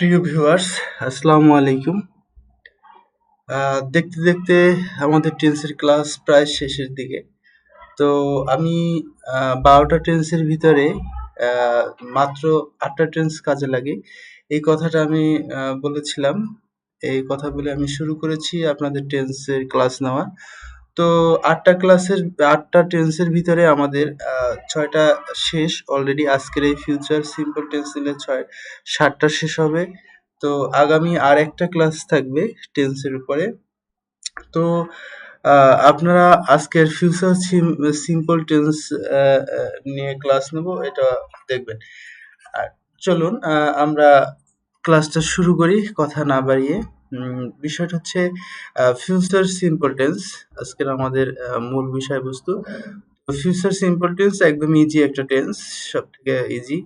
প্রিয় ভিউয়ার্স আসসালামু আলাইকুম। দেখতে দেখতে আমাদের টেন্সের ক্লাস প্রায় শেষের দিকে। তো আমি বারোটা টেন্সের ভিতরে মাত্র আটটা টেন্স কাজে লাগে। এই কথাটা আমি বলেছিলাম। এই কথা বলে আমি শুরু করেছি আপনাদের টেন্সের ক্লাস নেওয়া। তো আটটা ক্লাসের, আটটা টেন্সের ভিতরে আমাদের ছয়টা শেষ। অলরেডি আজকের এই ফিউচার সিম্পল টেন্স নিলে ছয়, সাতটা শেষ হবে। তো আগামী আর একটা ক্লাস থাকবে টেন্সের উপরে। তো আপনারা আজকের ফিউচার সিম্পল টেন্স নিয়ে ক্লাস নেব, এটা দেখবেন। আর চলুন আমরা ক্লাসটা শুরু করি, কথা না বাড়িয়ে। বিষয়টা হচ্ছে ফিউচার সিম্পল টেন্স আজকের আমাদের মূল বিষয়বস্তু। ফিউচার সিম্পল টেন্স একদম ইজি একটা টেন্স সব থেকে ইজি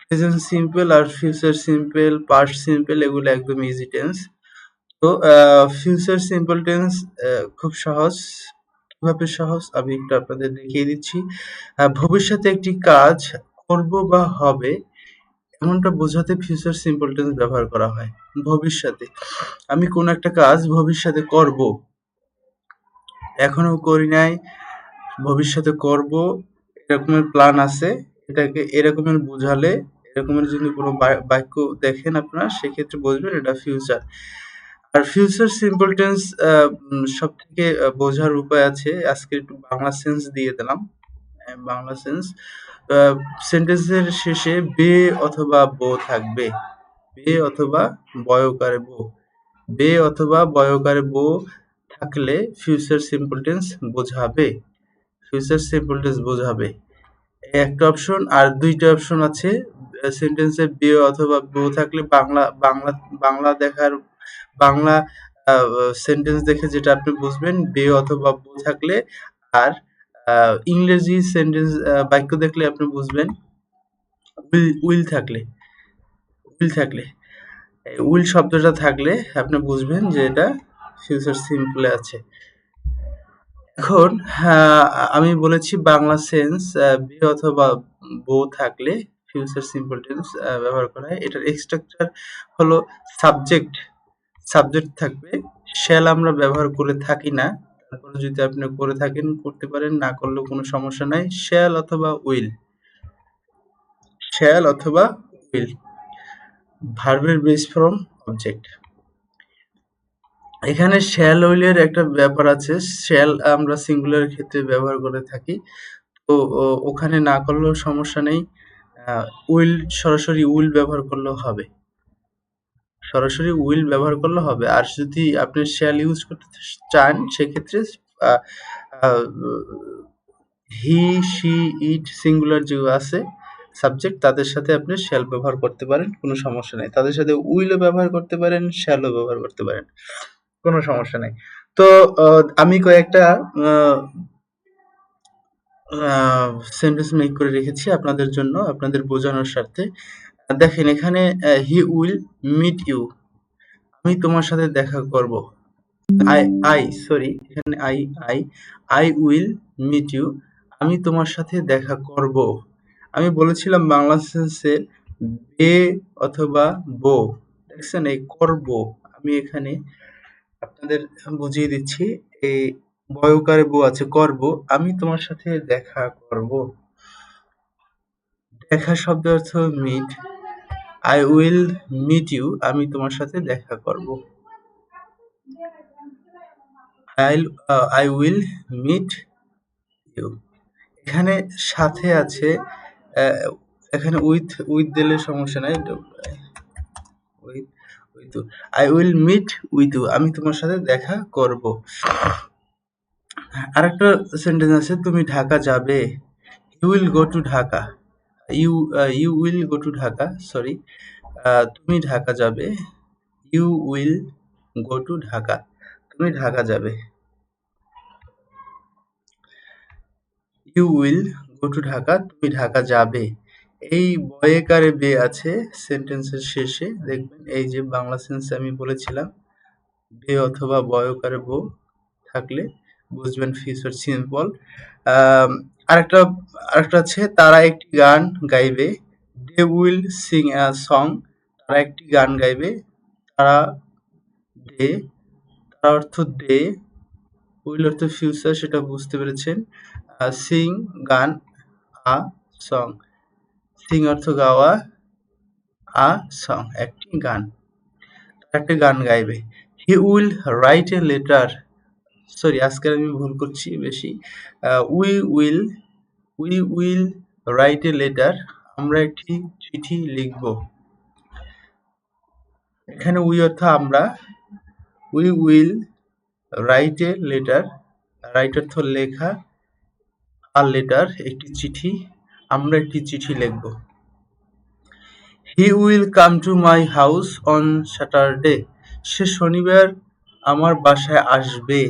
প্রেজেন্ট সিম্পল আর ফিউচার সিম্পল পাস্ট সিম্পল এগুলো একদম ইজি টেন্স তো ফিউচার সিম্পল টেন্স খুব সহজ। কীভাবে সহজ? আমি একটু আপনাদের দেখিয়ে দিচ্ছি। ভবিষ্যতে একটি কাজ করব বা হবে এমনটা বোঝাতে ফিউচার সিম্পল টেন্স ব্যবহার করা হয় ভবিষ্যতে। আমি কোন একটা কাজ ভবিষ্যতে করব এখনও করি নাই ভবিষ্যতে করব এরকমের প্ল্যান আছে এটাকে এরকমের বোঝালে এরকমের যদি কোনো বাক্য দেখেন আপনারা সেক্ষেত্রে বুঝবেন এটা ফিউচার আর ফিউচার সিম্পল টেন্স সব থেকে বোঝার উপায় আছে আজকে একটু বাংলা সেন্স দিয়ে দিলাম আহ, বাংলা সেন্স সেন্টেন্সের শেষে বে অথবা বো থাকবে। বে অথবা বয়কারে বো। বে অথবা বয়কারে বো থাকলে ফিউচার সিম্পল টেন্স বোঝাবে। ফিউচার সিম্পল টেন্স বোঝাবে। একটা অপশন আর দুইটা অপশন আছে। সেন্টেন্সে বে অথবা বো থাকলে বাংলা বাংলা বাংলা দেখার, বাংলা সেন্টেন্স দেখে যেটা আপনি বুঝবেন, বে অথবা বো থাকলে আর ইংরেজি সেন্টেন্স বাক্য দেখলে আপনি বুঝবেন। উইল উইল থাকলে উইল থাকলে উইল শব্দটা থাকলে আপনি বুঝবেন যে এটা ফিউচার সিম্পলে আছে। এখন আমি বলেছি বাংলা সেন্স বে অথবা বো থাকলে ফিউচার সিম্পল টেন্স ব্যবহার করা হয়। এটার স্ট্রাকচার হলো সাবজেক্ট সাবজেক্ট থাকবে। শ্যাল আমরা ব্যবহার করে থাকি না। তারপরে যদি আপনি করে থাকেন, করতে পারেন, না করলেও কোনো সমস্যা নাই। শ্যাল অথবা উইল। শ্যাল অথবা উইল। ভার্বের বেস ফ্রম অবজেক্ট। এখানে শ্যাল উইলের একটা ব্যাপার আছে। শ্যাল আমরা সিঙ্গুলার ক্ষেত্রে ব্যবহার করে থাকি। তো ওখানে না করলেও সমস্যা নেই। উইল সরাসরি উইল ব্যবহার করলেও হবে। সরাসরি উইল ব্যবহার করলে হবে। আর যদি আপনি শ্যাল ইউজ করতে চান, সেক্ষেত্রে হি শি ইট সিঙ্গুলার যে আছে সাবজেক্ট তাদের সাথে আপনি শ্যাল ব্যবহার করতে পারেন, কোনো সমস্যা নেই। তাদের সাথে উইলও ব্যবহার করতে পারেন শ্যালও ব্যবহার করতে পারেন, কোনো সমস্যা নেই। তো আমি কয়েকটা সেন্টেন্স মেক করে রেখেছি আপনাদের জন্য, আপনাদের বোঝানোর স্বার্থে। দেখেন, এখানে হি উইল মিট ইউ আমি তোমার সাথে দেখা করব। আই আই সরি এখানে I I I will meet you আমি তোমার সাথে দেখা করব। আমি বলেছিলাম বাংলা সেন্সে বে অথবা বো। দেখছেন, এই করব। আমি এখানে আপনাদের বুঝিয়ে দিচ্ছি, এই বয়কারে বো আছে, করব। আমি তোমার সাথে দেখা করব। দেখা শব্দ অর্থ meet I will meet you আমি তোমার সাথে দেখা করব। I I will meet you এখানে সাথে আছে আহ, এখানে উইথ উইথ দিলে সমস্যা নাই। With I will meet with you আমি তোমার সাথে দেখা করব। আরেকটা সেন্টেন্স আছে তুমি ঢাকা যাবে। You will go to Dhaka you you will go to Dhaka sorry তুমি ঢাকা যাবে। You will go to Dhaka তুমি ঢাকা যাবে। You will go to Dhaka তুমি ঢাকা যাবে। এই বয়েকারে বে আছে সেন্টেন্সের শেষে। দেখবেন এই যে বাংলা সেন্স আমি বলেছিলাম, বে অথবা বয়কারে বো থাকলে বুঝবেন ফিউচার সিম্পল। আরেকটা আরেকটা আছে, তারা একটি গান গাইবে। They will sing a song তারা একটি গান গাইবে। তারা দে, তার অর্থ দে, উইল অর্থ ফিউচার সেটা বুঝতে পেরেছেন। সিং গান, আ সং সিং অর্থ গাওয়া, আ সং একটি গান একটি গান গাইবে। He will write a letter sorry আজকে আমি ভুল করছি বেশি। We will we will write a letter আমরা একটি চিঠি লিখব। এখানে উই অর্থ আমরা। We will write a letter write অর্থ লেখা, আর লেটার একটি চিঠি, আমরা একটি চিঠি লিখব। He will come to my house on Saturday সে শনিবার আমার বাসায় আসবে।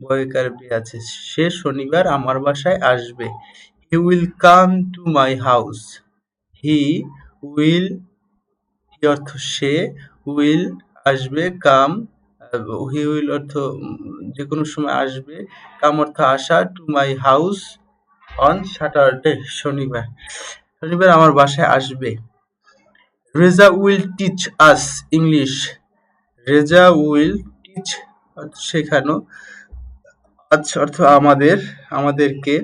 বয়কার বি আছে সে শনিবার আমার বাসায় আসবে। He will come to my house he will অর্থ সে উইল আসবে কাম হি উইল অর্থ যে কোনো সময় আসবে। কাম অর্থ আসা to my house on Saturday শনিবার। শনিবার আমার বাসায় আসবে। Reza will teach us English Reza will teach শেখানো। আচ্ছা অর্থ আমাদের, আমাদেরকে,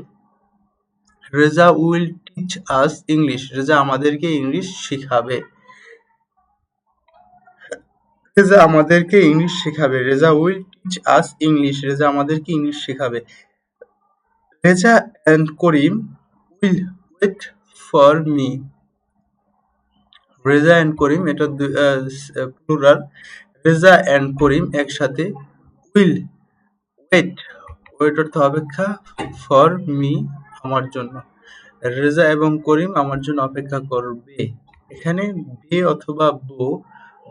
Reza will teach us English. Reza আমাদেরকে ইংলিশ শিখাবে। রেজা আমাদেরকে ইংলিশ শেখাবে। Reza will teach us English. Reza আমাদেরকে ইংলিশ শেখাবে। Reza and Karim will wait for me. Reza and Karim, এটা প্লুরাল। রেজা অ্যান্ড করিম একসাথে উইল ওয়েট ওয়েট অর্থ অপেক্ষা ফর মি আমার জন্য। রেজা এবং করিম আমার জন্য অপেক্ষা করবে। এখানে বে অথবা বো,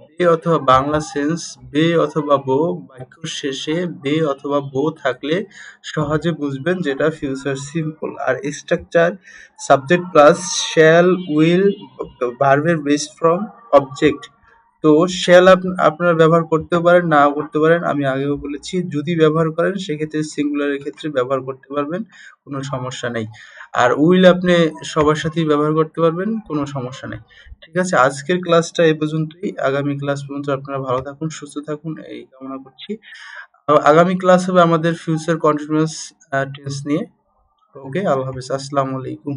বে অথবা বাংলা সেন্স, বে অথবা বো, বাক্যর শেষে বে অথবা বো থাকলে সহজে বুঝবেন যেটা future simple R structure subject plus shall will ভার্বের বেস ফ্রম অবজেক্ট তো শ্যাল আপনারা ব্যবহার করতেও পারেন, নাও করতে পারেন, আমি আগেও বলেছি, যদি ব্যবহার করেন, সেক্ষেত্রে সিঙ্গুলারের ক্ষেত্রে ব্যবহার করতে পারবেন, কোনো সমস্যা নেই। আর উইল আপনি সবার সাথেই ব্যবহার করতে পারবেন, কোনো সমস্যা নেই। ঠিক আছে, আজকের ক্লাসটা এ পর্যন্তই, আগামী ক্লাস পর্যন্ত আপনারা ভালো থাকুন, সুস্থ থাকুন, এই কামনা করছি। আগামী ক্লাস হবে আমাদের ফিউচার কন্টিনিউয়াস টেন্স নিয়ে। ওকে আল্লাহ হাফিজ, আসসালামু আলাইকুম।